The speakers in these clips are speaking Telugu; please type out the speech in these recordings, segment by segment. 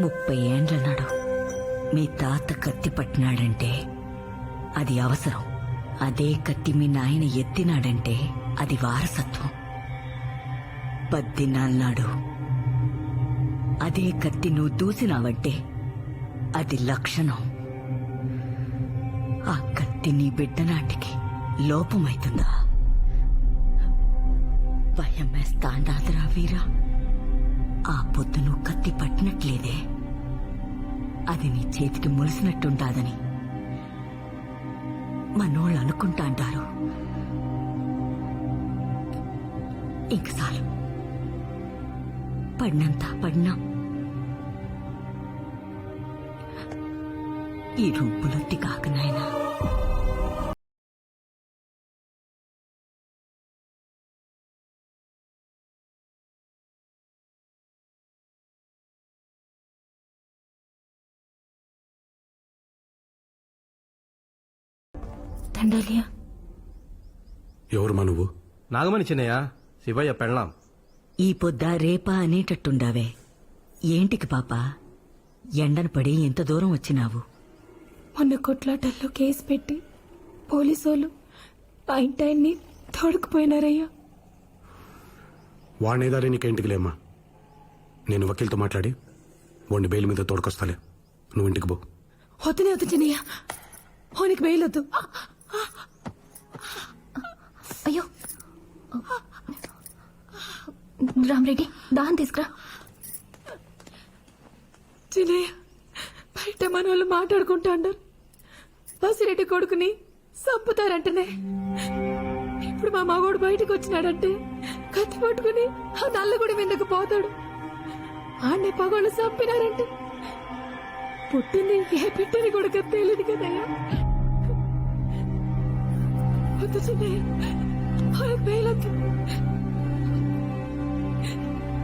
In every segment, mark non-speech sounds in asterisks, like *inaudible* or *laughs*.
ముప్పై ఏండ్లన్నాడు. మీ తాత కత్తి పట్టినాడంటే అది అవసరం. అదే కత్తి మీ నాయన ఎత్తినాడంటే అది వారసత్వం. పద్దినాళ్ళ అదే కత్తి నువ్వు దూసినావంటే అది లక్షణం. ఆ కత్తి నీ బిడ్డ నాటికి లోపమైతుందా? భయం వేస్తాండాదిరా వీరా. ఆ పొద్దును కత్తి పట్టినట్లేదే. అది నీ చేతికి ములిసినట్టుంటాదని మనోళ్ళు అనుకుంటా అంటారు. ఇంక చాలు. పడినంత పడినా. ఈ రూపులొట్టి కాక నాయనా దండాలియా ఎవరు మా నువ్వు? నాగమణి చిన్నయ్య శివయ్య పెళ్ళాం. ఈ పొద్ద రేపా అనేటట్టుండావే. ఏంటికి పాప? ఎండన పడి ఎంత దూరం వచ్చినావు? మొన్న కొట్లాటల్లో కేసు పెట్టి పోలీసోళ్ళు ఆ ఇంటాయన్ని తోడుకుపోయినారయ్యా. వాడినేదారే నీకేంటికి లేమ్మా? నేను వకీల్తో మాట్లాడి వాడిని బెయిల్ మీద తోడుకొస్తాలే. నువ్వు ఇంటికి పో. వద్దునే వద్దు చిన్నయ్య. ఓనికి వేయలొద్దు అయ్యో. రామరెడ్డి దాహం తీసుకురా. చిన్నయ్య బయట మన వాళ్ళు మాట్లాడుకుంటా అన్నారు బసిరెడ్డి కొడుకుని చంపుతారంటనే. ఇప్పుడు మా మగోడు బయటకు వచ్చినాడంటే కత్తి పట్టుకుని ఆ నల్లగుడి మీదకు పోతాడు. ఆడే పగోళ్ళు చంపినారంటే పుట్టింది ఏ బిడ్డని కొడుకు తెలియదు కదయ్యా. వద్దు చిన్నయ్య ఆయనకు వేయలొద్దు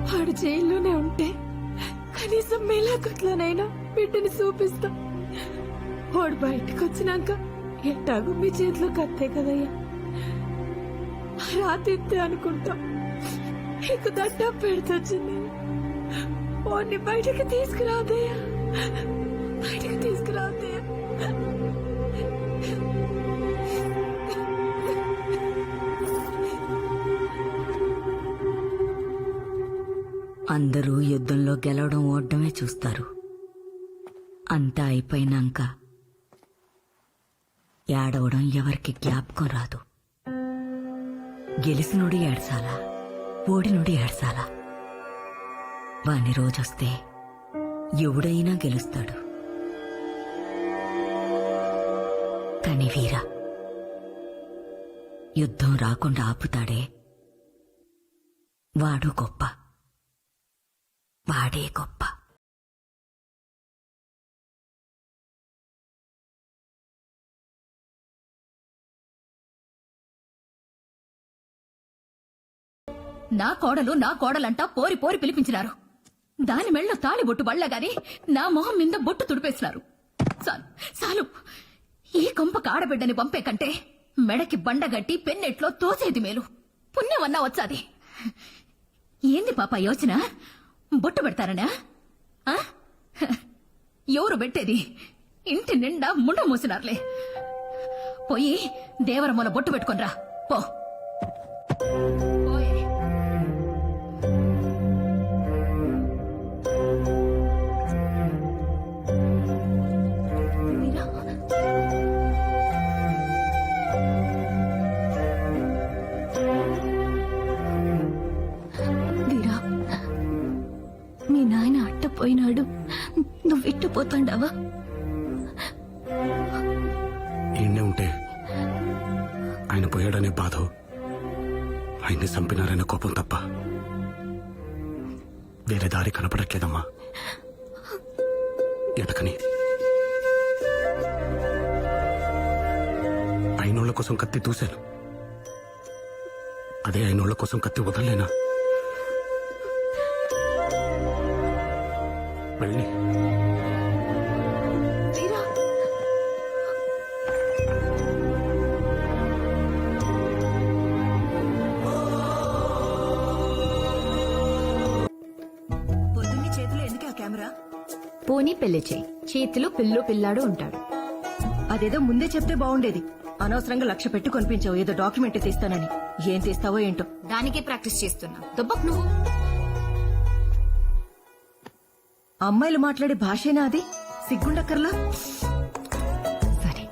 వాడు జైల్లోనే ఉంటే కనీసం మేలాకుట్లోనైనా బిడ్డని చూపిస్తా. వాడు బయటకు వచ్చినాక ఎట్టాగు మీ చేతిలో కత్తే కదయ్యా? రాతిద్దే అనుకుంటా. నీకు దడ్డ పెడుతొచ్చింది వాడిని బయటకు తీసుకురాదయ్యా. బయటకు తీసుకురాదే అందరూ యుద్ధంలో గెలవడం ఓడమే చూస్తారు. అంతా అయిపోయినాక ఏడవడం ఎవరికి జ్ఞాపకం రాదు. గెలిసినుడు ఏడ్చాలా ఓడినుడు ఏడ్చాలా? వాని రోజొస్తే ఎవడైనా గెలుస్తాడు. కాని వీరా యుద్ధం రాకుండా ఆపుతాడే వాడు గొప్ప. వాడే గొప్ప. నా కోడలు నా కోడలంటా పోరి పోరి పిలిపించినారు. దాని మెళ్ళ తాళి బొట్టు బళ్ళగాని నా మొహం మీద బొట్టు తుడిపేసినారు. చాలు చాలు ఈ కొంప కాడబిడ్డని పంపే కంటే మెడకి బండగట్టి పెన్నెట్లో తోసేది మేలు. పుణ్యమన్నా వచ్చాది. ఏంది పాప యోచన? బొట్టు పెడతారనా? ఆ? ఎవరు పెట్టేది? ఇంటి నిండా ముండ మూసినారులే. పోయి దేవరమూల బొట్టు పెట్టుకొనిరా. పో. పోయినాడు నువ్వు ఇట్టుపోతాండావా? ఈయనే ఉంటే ఆయన పోయాడనే బాధ. ఆయన్ని చంపినారనే కోపం తప్ప వేరే దారి కనపడట్లేదమ్మా. ఎటకని అయినోళ్ళ కోసం కత్తి దూశాను అదే అయినోళ్ళ కోసం కత్తి వదలలేనా? వెళ్ళి. పొద్దున్నే చేతిలో ఎందుకు ఆ కెమెరా? పోనీ పెళ్ళి చేయి. చేతిలో పిల్లు పిల్లాడు ఉంటాడు. అదేదో ముందే చెప్తే బాగుండేది. అనవసరంగా లక్ష పెట్టి కొనిపించావు. ఏదో డాక్యుమెంట్ తీస్తానని. ఏం తీస్తావో ఏంటో. దానికే ప్రాక్టీస్ చేస్తున్నా. దుబ్బక్ నువ్వు. అమ్మాయిలు మాట్లాడే భాషేనా అది? సిగ్గుండక్కర్లా? సరే.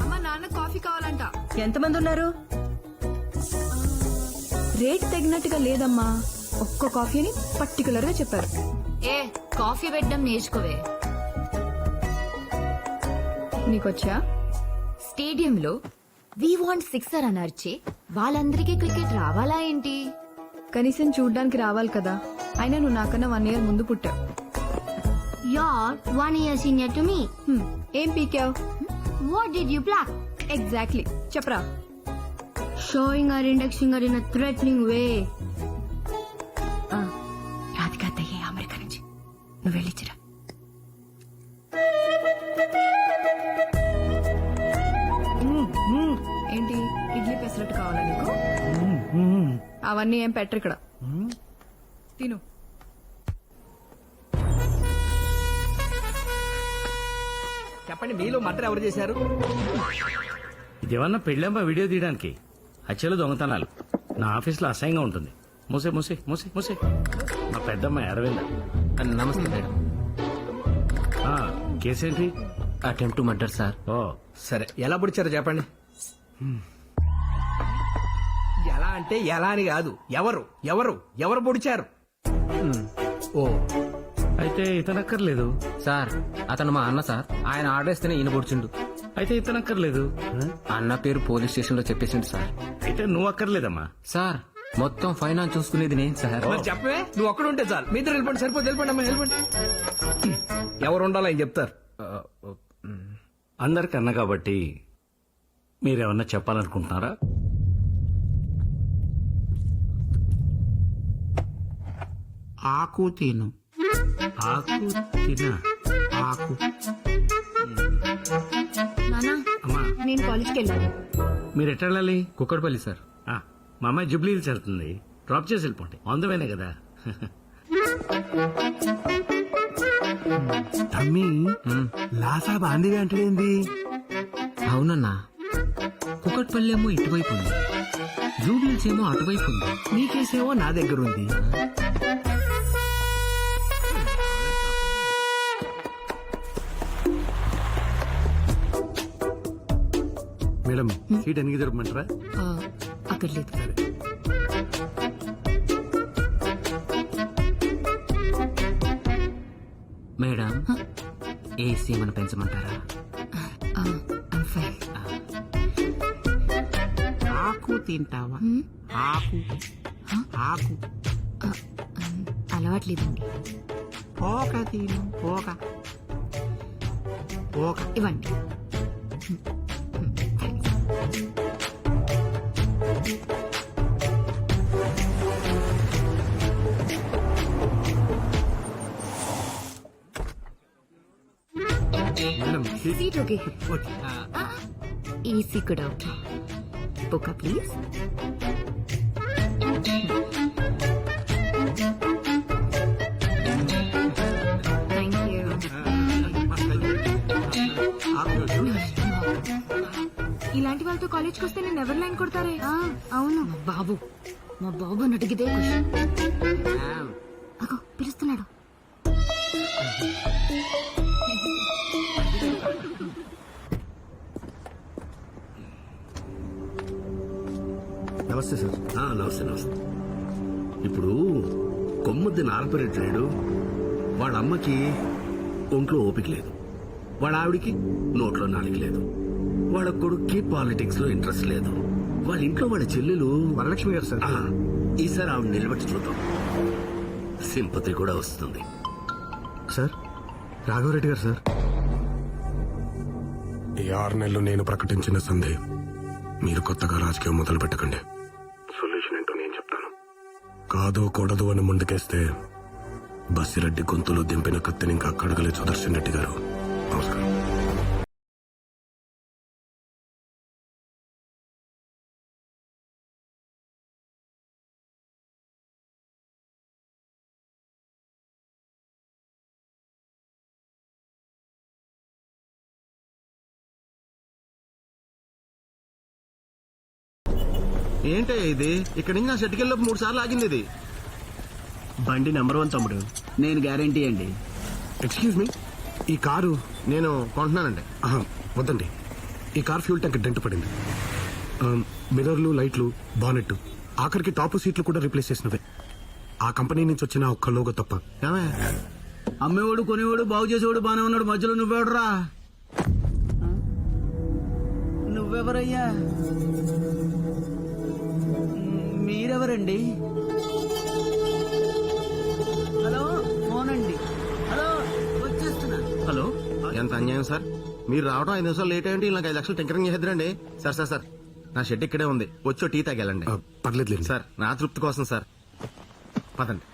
అమ్మ నాన్న కాఫీ కావాలంట. ఎంతమంది ఉన్నారు రేట్ తగినట్టుగా లేదమ్మా. ఒక్క కాఫీని పర్టికులర్గా చెప్పారు. ఏ కాఫీ పెట్టడం నేర్చుకోవే. నీకొచ్చా? స్టేడియంలో వి వాంట్ సిక్సర్ అని అరిచే వాళ్ళందరికీ క్రికెట్ రావాలా ఏంటి? కనీసం చూడ్డానికి రావాలి కదా. అయినా నువ్వు నాకన్నా వన్ ఇయర్ ముందు పుట్టావు. You're one year senior to me. Hmm, ఏం పీకావు? What did you pluck? Exactly చెప్పరా? Showing our index finger in a threatening way. Radhika అత్తయ్య అమెరికా నుంచి. నువ్వు వెళ్ళిచ్చిరా ఏంటి? ఇడ్లీ పెసరట్టు కావాలా నీకు? అవన్నీ ఏం పెట్టరు ఇక్కడ. తిను. చెప్పండి మీలో మర్డర్ ఎవరు చేశారు? ఇదేమన్నా పెళ్ళంబ వీడియో తీయడానికి? హత్యలు దొంగతనాలు. నా ఆఫీస్లో అసహ్యంగా ఉంటుంది. మూసే మూసే మూసే మూసే. మా పెద్దమ్మాయి అరవింద. నమస్తే మేడం. ఆ, కేసేంటి? Attempt murder sir. ఓ. సరే ఎలా పొడిచారో చెప్పండి. అంటే ఎలా అని కాదు. ఎవరు? ఎవరు? ఎవరు పొడిచారు? ఓ. అయితే ఇతనక్కర్లేదు. సార్ అతను మా అన్న సార్. ఆయన ఆర్డర్ ఇస్తేనే ఈయన పొడిచిండు. అయితే ఇతనక్కర్లేదు. అన్న పేరు పోలీస్ స్టేషన్లో చెప్పేసిండు సార్. అయితే నువ్వు అక్కర్లేదమ్మా. సార్ మొత్తం ఫైనాన్స్ చూసుకునేది నేను సార్. మరి చెప్పవే? నువ్వు ఒక్కడ ఉంటే చాలు. మీ ఇద్దరు వెళ్ళిపోండి సరిపోతే వెళ్ళిపోండి అమ్మా వెళ్ళిపోండి. ఎవరు ఉండాలో ఆయన చెప్తారు? అందరికన్నా కాబట్టి మీరేమన్నా చెప్పాలనుకుంటున్నారా? ఆకు తిను. ఆకు తినా. ఆకు. నానా అమ్మా. నేను కాలేజ్కి వెళ్ళాలి మీరు ఎట్లా వెళ్ళాలి కుక్కడపల్లి సార్. ఆ, మా అమ్మాయి జుబ్లీ హిల్స్ వెళ్తుంది. డ్రాప్ చేసి వెళ్ళిపోండి. అందువేనే కదా. *laughs* తమ్మి లాసా బాందిగా అంటే ఏంది? అవునన్నా. కుక్కడపల్లి ఏమో ఇటువైపు ఉంది. జూబ్లీస్ ఏమో అటువైపు ఉంది. నీ కేసేమో నా దగ్గర ఉంది మేడం సీట్ ఎన్ని జరపమంటారా? అక్కడ లేదు. మేడం ఏసీ ఏమైనా పెంచమంటారా? ఆకు తింటావా? ఆకు. ఆకు. అలవాట్లేదండి. పోక తిను పోక. పోక. ఇవ్వండి. Seat okay. ఏసీ కూడా okay. Book please thank you ఇలాంటి వాళ్ళతో కాలేజ్కి వస్తే నేను ఎవరు లైన్ కొడతారే. అవును. మా బాబు మా బాబు అన్నట్టు ఇదే క్వశ్చన్ అగో పిలుస్తున్నాడు. నమస్తే సార్. నమస్తే నమస్తే. ఇప్పుడు కొమ్ముద్ది నారపరెడ్డి లేడు వాళ్ళ అమ్మకి ఒంట్లో ఓపిక లేదు. వాళ్ళ ఆవిడికి నోట్లో నాలుగు లేదు. వాళ్ళ కొడుక్కి పాలిటిక్స్లో ఇంట్రెస్ట్ లేదు. వాళ్ళ ఇంట్లో వాళ్ళ చెల్లెలు వరలక్ష్మి గారు సార్. ఈసారి ఆవిడ నిలబెట్టి చూద్దాం. సింపతి కూడా వస్తుంది. సార్ రాఘవరెడ్డి గారు సార్. ఈ ఆరు నెలలు నేను ప్రకటించిన సంధి మీరు కొత్తగా రాజకీయం మొదలు పెట్టకండి. సొల్యూషన్ ఏంటో నేను చెప్తాను. కాదు కూడదు అని ముందుకేస్తే బస్సిరెడ్డి గొంతులో దింపిన కత్తిని ఇంకా కడగలే సుదర్శన్ రెడ్డి గారు. నమస్కారం. ఏంటే ఇది? ఇక్కడి నుంచి నా షెట్కి వెళ్ళి మూడు సార్లు ఆగింది ఇది. బండి నెంబర్ వన్ తమ్ముడు. నేను గ్యారంటీ అండి. Excuse me? ఈ కారు నేను కొంటున్నానండి. ఆహా, వద్దండి. ఈ కార్ ఫ్యూల్ ట్యాంక్ డెంట్ పడింది. ఆమ్, మిర్రర్లు లైట్లు బానెట్ ఆఖరికి టాప్ సీట్లు కూడా రీప్లేస్ చేసినవే. ఆ కంపెనీ నుంచి వచ్చిన ఒక్క లోగో తప్ప. ఏమే? అమ్మేవాడు కొనేవాడు బాగు చేసేవాడు బానే ఉన్నాడు మధ్యలో నువ్వెవడరా? నువ్వెవరయ్యా? మీరెవరండి హలో ఫోన్ అండి హలో వచ్చేస్తున్నా. హలో ఎంత అన్యాయం సార్? మీరు రావడం ఐదు నిమిషాలు లేట్ అయ్యండి నాకు ఐదు లక్షలు టెంకరింగ్ చేద్దరండి సార్ సార్ సార్ నా షెడ్ ఇక్కడే ఉంది. వచ్చో టీ తాగెళ్ళండి ఆ, పర్లేదులేండి. సార్ నా తృప్తి కోసం సార్. పదండి.